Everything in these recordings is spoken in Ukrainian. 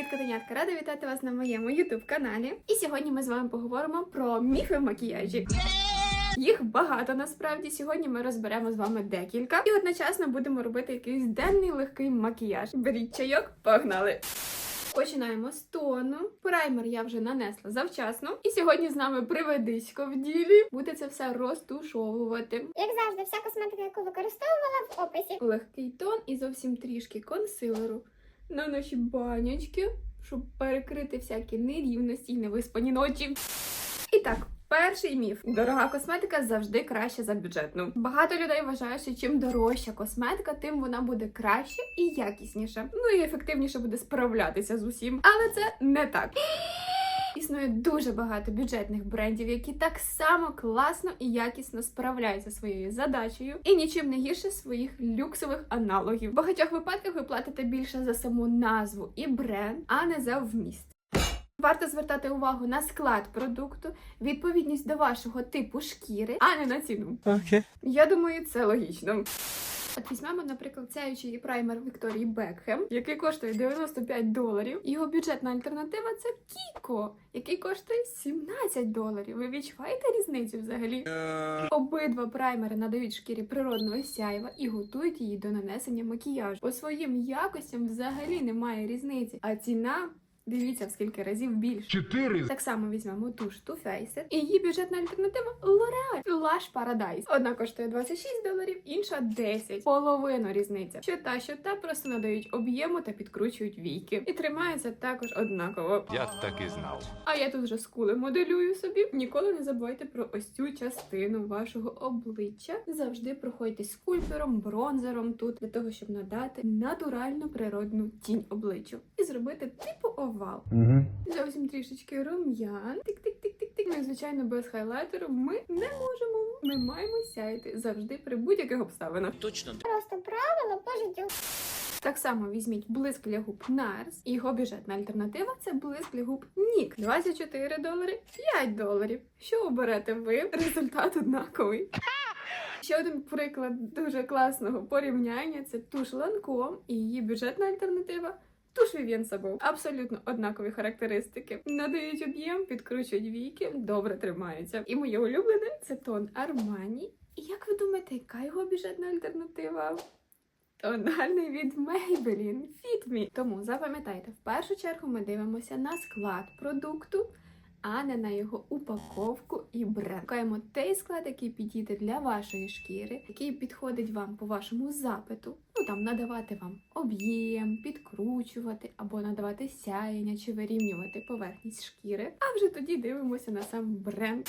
Привіт, котенятка! Рада вітати вас на моєму ютуб каналі. І сьогодні ми з вами поговоримо про міфи в макіяжі. Їх багато насправді. Сьогодні ми розберемо з вами декілька і одночасно будемо робити якийсь денний легкий макіяж. Беріть чайок, погнали! Починаємо з тону. Праймер я вже нанесла завчасно. І сьогодні з нами приведисько в ділі. Буде це все розтушовувати. Як завжди, вся косметика, яку використовувала в описі. легкий тон і зовсім трішки консилеру на наші банячки, щоб перекрити всякі нерівності і невиспані ночі. І так. Перший міф: дорога косметика завжди краще за бюджетну. Багато людей вважають, що чим дорожча косметика, тим вона буде краще і якісніше. Ну і ефективніше буде справлятися з усім. Але це не так. Існує дуже багато бюджетних брендів, які так само класно і якісно справляються своєю задачею і нічим не гірше своїх люксових аналогів. В багатьох випадках ви платите більше за саму назву і бренд, а не за вміст. Варто звертати увагу на склад продукту, відповідність до вашого типу шкіри, а не на ціну. Okay. Я думаю, це логічно. От візьмемо, наприклад, сяючий праймер Вікторії Бекхем, який коштує 95 доларів. Його бюджетна альтернатива це Кіко, який коштує 17 доларів. Ви відчуваєте різницю взагалі? Обидва праймери надають шкірі природного сяйва і готують її до нанесення макіяжу. По своїм якостям взагалі немає різниці, а ціна. Дивіться, в скільки разів більше. Чотири Так само візьмемо ту ж Too Faced. І її бюджетна альтернатива L'Oreal Lush Paradise. Одна коштує 26 доларів, інша 10. Половину різниця. Що та, що та просто надають об'єму та підкручують війки. І тримаються також однаково. Я так і знав. А я тут вже скули моделюю собі. Ніколи не забувайте про ось цю частину вашого обличчя. Завжди проходьте скульптором, бронзером тут для того, щоб надати натуральну природну тінь обличчю і зробити типу овал. Угу. Зовсім трішечки рум'ян. Тик-тик-тик-тик-тик. Ну і звичайно, без хайлайтеру ми не можемо. Ми маємо сяяти завжди при будь-яких обставинах. Точно. Просто правило по життю. Так само візьміть блиск для губ NARS. і Його бюджетна альтернатива це блиск для губ NYX. 24 долари, 5 доларів. Що оберете ви? Результат однаковий. Ще один приклад дуже класного порівняння це туш Lancome і її бюджетна альтернатива. Туш Vivienne Sabo. Абсолютно однакові характеристики. Надають об'єм, підкручують віки, добре тримаються. І моє улюблене це тон Армані. І як ви думаєте, яка його бюджетна альтернатива? Тональний від Maybelline Fit Me. Тому запам'ятайте, в першу чергу ми дивимося на склад продукту, а не на його упаковку і бренд. Шукаємо той склад, який підійде для вашої шкіри, який підходить вам по вашому запиту. Ну там надавати вам об'єм, підкручувати або надавати сяєння чи вирівнювати поверхність шкіри. А вже тоді дивимося на сам бренд.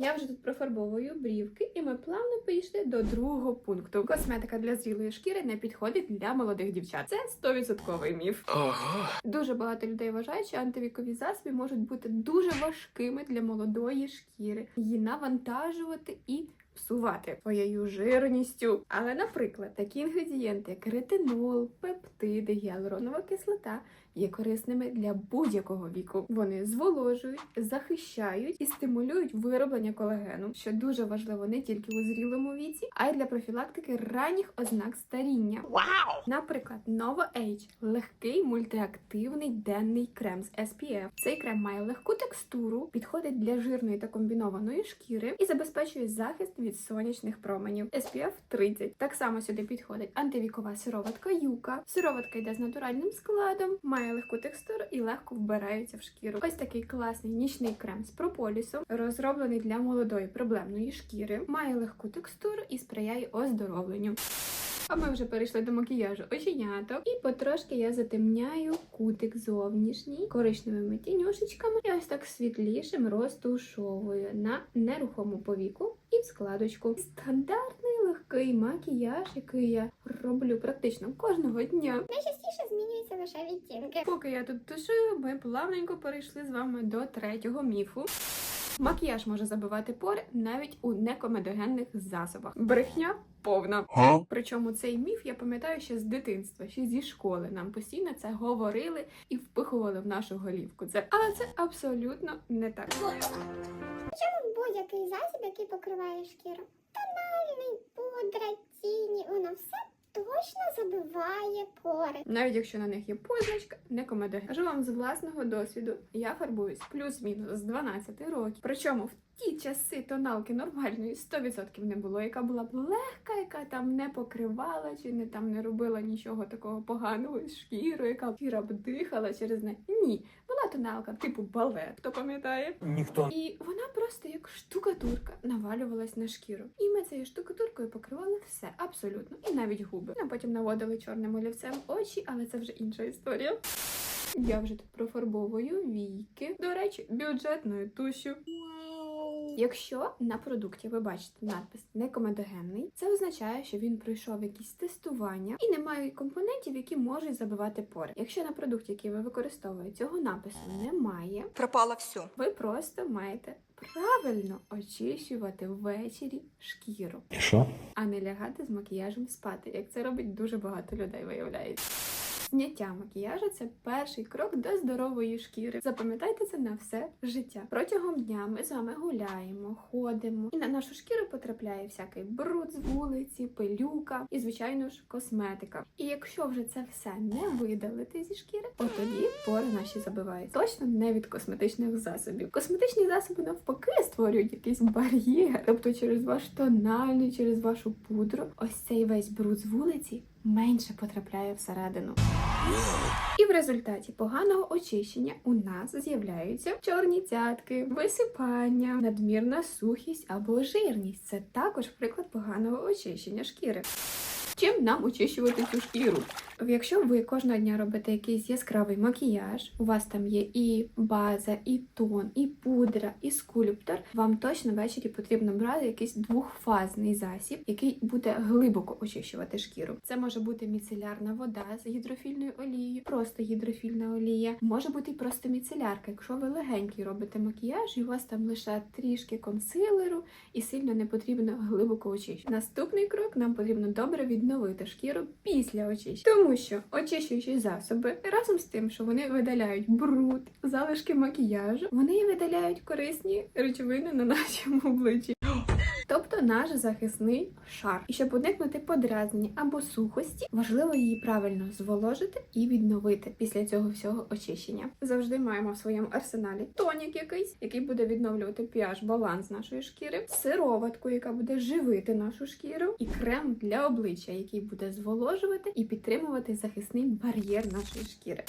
Я вже тут профарбовую брівки, і ми плавно перейшли до другого пункту. Косметика для зрілої шкіри не підходить для молодих дівчат. Це 100% міф. Ого. Дуже багато людей вважають, що антивікові засоби можуть бути дуже важкими для молодої шкіри, її навантажувати і псувати своєю жирністю. Але, наприклад, такі інгредієнти, як ретинол, пептиди, гіалуронова кислота, є корисними для будь-якого віку. Вони зволожують, захищають і стимулюють вироблення колагену, що дуже важливо не тільки у зрілому віці, а й для профілактики ранніх ознак старіння. Вау! Наприклад, Nova Age – легкий мультиактивний денний крем з SPF. Цей крем має легку текстуру, підходить для жирної та комбінованої шкіри і забезпечує захист від сонячних променів. SPF 30. Так само сюди підходить антивікова сироватка юка. Сироватка йде з натуральним складом, має легку текстуру і легко вбирається в шкіру. Ось такий класний нічний крем з прополісу, розроблений для молодої проблемної шкіри, має легку текстуру і сприяє оздоровленню. А ми вже перейшли до макіяжу оченяток. І потрошки я затемняю кутик зовнішній коричневими тінюшечками. І ось так світлішим розтушовую на нерухому повіку і в складочку. Стандартний легкий макіяж, який я роблю практично кожного дня. Найчастіше змінюються лише відтінки. Поки я тут тушую, ми плавненько перейшли з вами до третього міфу. Макіяж може забивати пори навіть у некомедогенних засобах. Брехня повна. Га? Причому цей міф я пам'ятаю ще з дитинства, ще зі школи. Нам постійно це говорили і впихували в нашу голівку. Це але це абсолютно не так. Чому будь-який засіб, який покриває шкіру? Тональний, пудра, тіні, воно все точно забиває пори. Навіть якщо на них є позначка, не комедоген. Кажу вам з власного досвіду. Я фарбуюсь плюс-мінус з 12 років. Причому в ті часи тоналки нормальної 100% не було, яка була б легка, яка там не покривала чи не там не робила нічого такого поганого з шкірою, яка шкіра б дихала через неї. Ні, була тоналка типу балет, хто пам'ятає. Ніхто. І вона просто як штукатурка навалювалась на шкіру. І ми цією штукатуркою покривали все абсолютно, і навіть губи. А потім наводили чорним олівцем очі, але це вже інша історія. Я вже тут профарбовую війки. До речі, бюджетною тушю. Якщо на продукті ви бачите надпис некомедогенний, це означає, що він пройшов якісь тестування і немає компонентів, які можуть забивати пори. Якщо на продукті, який ви використовуєте, цього напису немає, Пропало все. ви просто маєте правильно очищувати ввечері шкіру, І що? а не лягати з макіяжем спати, як це робить дуже багато людей, виявляється. Зняття макіяжу це перший крок до здорової шкіри. Запам'ятайте це на все життя. Протягом дня ми з вами гуляємо, ходимо, і на нашу шкіру потрапляє всякий бруд з вулиці, пилюка і, звичайно ж, косметика. І якщо вже це все не видалити зі шкіри, от тоді пори наші забивають. Точно не від косметичних засобів. Косметичні засоби навпаки створюють якийсь бар'єр, тобто через ваш тональний, через вашу пудру, ось цей весь бруд з вулиці менше потрапляє всередину. І в результаті поганого очищення у нас з'являються чорні цятки, висипання, надмірна сухість або жирність. Це також приклад поганого очищення шкіри. Чим нам очищувати цю шкіру? Якщо ви кожного дня робите якийсь яскравий макіяж, у вас там є і база, і тон, і пудра, і скульптор, вам точно ввечері потрібно брати якийсь двохфазний засіб, який буде глибоко очищувати шкіру. Це може бути міцелярна вода з гідрофільною олією, просто гідрофільна олія, може бути і просто міцелярка. Якщо ви легенький робите макіяж, і у вас там лише трішки консилеру і сильно не потрібно глибоко очищувати. Наступний крок нам потрібно добре відновити шкіру після очищення. Тому що очищуючі засоби разом з тим, що вони видаляють бруд, залишки макіяжу, вони видаляють корисні речовини на нашому обличчі. Наш захисний шар. І щоб уникнути подразнення або сухості, важливо її правильно зволожити і відновити після цього всього очищення. Завжди маємо в своєму арсеналі тонік якийсь, який буде відновлювати pH баланс нашої шкіри, сироватку, яка буде живити нашу шкіру, і крем для обличчя, який буде зволожувати і підтримувати захисний бар'єр нашої шкіри.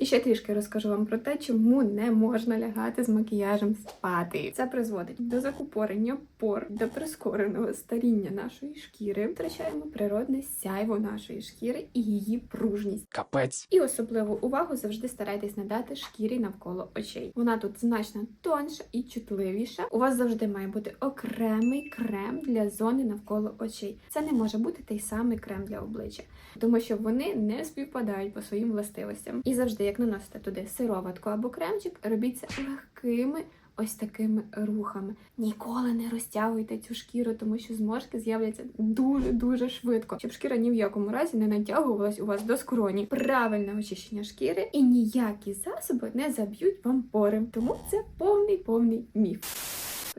І ще трішки розкажу вам про те, чому не можна лягати з макіяжем спати. Це призводить до закупорення пор, до прискореного старіння нашої шкіри. Втрачаємо природне сяйво нашої шкіри і її пружність. Капець. І особливу увагу завжди старайтесь надати шкірі навколо очей. Вона тут значно тонша і чутливіша. У вас завжди має бути окремий крем для зони навколо очей. Це не може бути той самий крем для обличчя, тому що вони не співпадають по своїм властивостям. І завжди, як наносите туди сироватку або кремчик, робіть це легкими. Ось такими рухами. Ніколи не розтягуйте цю шкіру, тому що зморшки з'являться дуже дуже швидко, щоб шкіра ні в якому разі не натягувалась у вас до скроні. Правильне очищення шкіри і ніякі засоби не заб'ють вам пори. Тому це повний повний міф.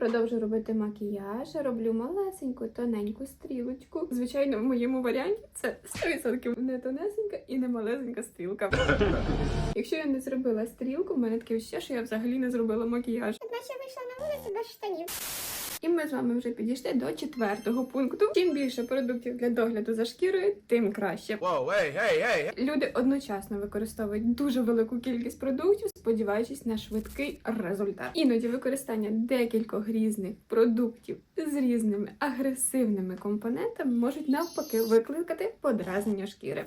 Продовжу робити макіяж, роблю малесеньку, тоненьку стрілочку. Звичайно, в моєму варіанті це 100% не тонесенька і не малесенька стрілка. Якщо я не зробила стрілку, в мене таке ще, що я взагалі не зробила макіяж. Наче вийшла на вулицю без штанів. І ми з вами вже підійшли до четвертого пункту. Чим більше продуктів для догляду за шкірою, тим краще. Воу, ей, ей, ей. Люди одночасно використовують дуже велику кількість продуктів, сподіваючись на швидкий результат. Іноді використання декількох різних продуктів з різними агресивними компонентами можуть навпаки викликати подразнення шкіри.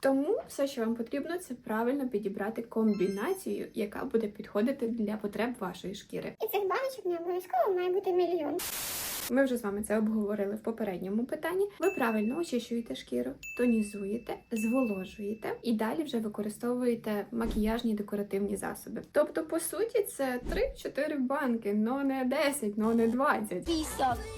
Тому все, що вам потрібно, це правильно підібрати комбінацію, яка буде підходити для потреб вашої шкіри. І цих баночок не обов'язково має бути мільйон. Ми вже з вами це обговорили в попередньому питанні. Ви правильно очищуєте шкіру, тонізуєте, зволожуєте і далі вже використовуєте макіяжні декоративні засоби. Тобто, по суті, це 3-4 банки, но не 10, но не 20.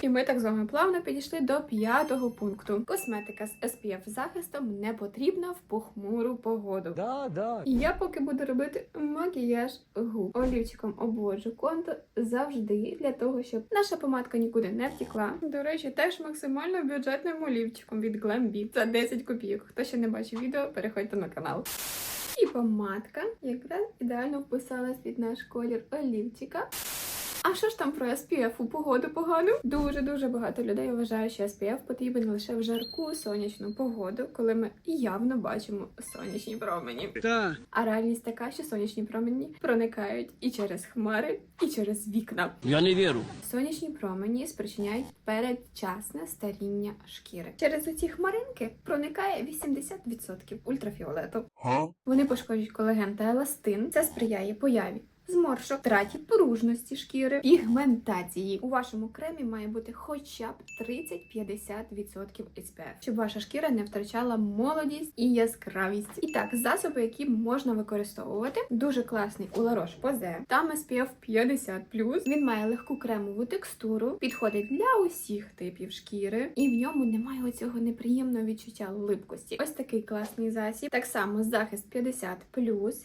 І ми так з вами плавно підійшли до п'ятого пункту. Косметика з SPF захистом не потрібна в похмуру погоду. Да, да. І я поки буду робити макіяж губ. Олівчиком обводжу контур завжди для того, щоб наша помадка нікуди не не втікла. До речі, теж максимально бюджетним олівчиком від Glambi за 10 копійок. Хто ще не бачив відео, переходьте на канал. І помадка якраз ідеально вписалась під наш колір олівчика. А що ж там про SPF у погоду погану? Дуже дуже багато людей вважає, що SPF потрібен лише в жарку сонячну погоду, коли ми явно бачимо сонячні промені. Да. А реальність така, що сонячні промені проникають і через хмари, і через вікна. Я не вірю. Сонячні промені спричиняють передчасне старіння шкіри. Через оці хмаринки проникає 80% ультрафіолету. Вони пошкоджують колаген та еластин. Це сприяє появі. Зморшок, втраті поружності шкіри, пігментації. У вашому кремі має бути хоча б 30-50% SPF, щоб ваша шкіра не втрачала молодість і яскравість. І так, засоби, які можна використовувати, дуже класний у La Roche-Posay. Там SPF 50+. Він має легку кремову текстуру, підходить для усіх типів шкіри, і в ньому немає оцього неприємного відчуття липкості. Ось такий класний засіб. Так само захист 50+.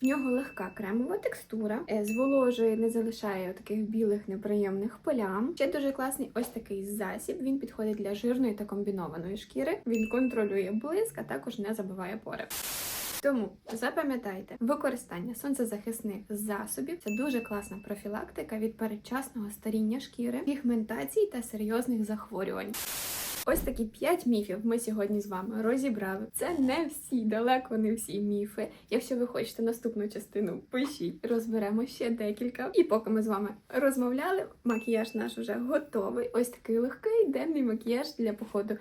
В нього легка кремова текстура, зволожує, не залишає таких білих неприємних полям. Ще дуже класний ось такий засіб. Він підходить для жирної та комбінованої шкіри. Він контролює блиск, а також не забиває пори. Тому запам'ятайте, використання сонцезахисних засобів це дуже класна профілактика від передчасного старіння шкіри, пігментації та серйозних захворювань. Ось такі 5 міфів ми сьогодні з вами розібрали. Це не всі, далеко не всі міфи. Якщо ви хочете наступну частину, пишіть, розберемо ще декілька. І поки ми з вами розмовляли, макіяж наш уже готовий. Ось такий легкий денний макіяж для походу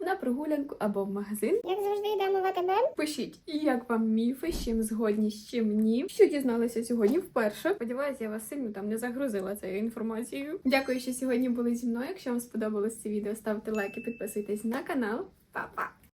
на прогулянку або в магазин. Як завжди йдемо в АТБ. Пишіть, як вам міфи, з чим згодні, з чим ні. Що дізналися сьогодні вперше. Сподіваюся, я вас сильно там не загрузила цією інформацією. Дякую, що сьогодні були зі мною. Якщо вам сподобалось це відео, ставте лайки, підписуйтесь на канал. Па-па!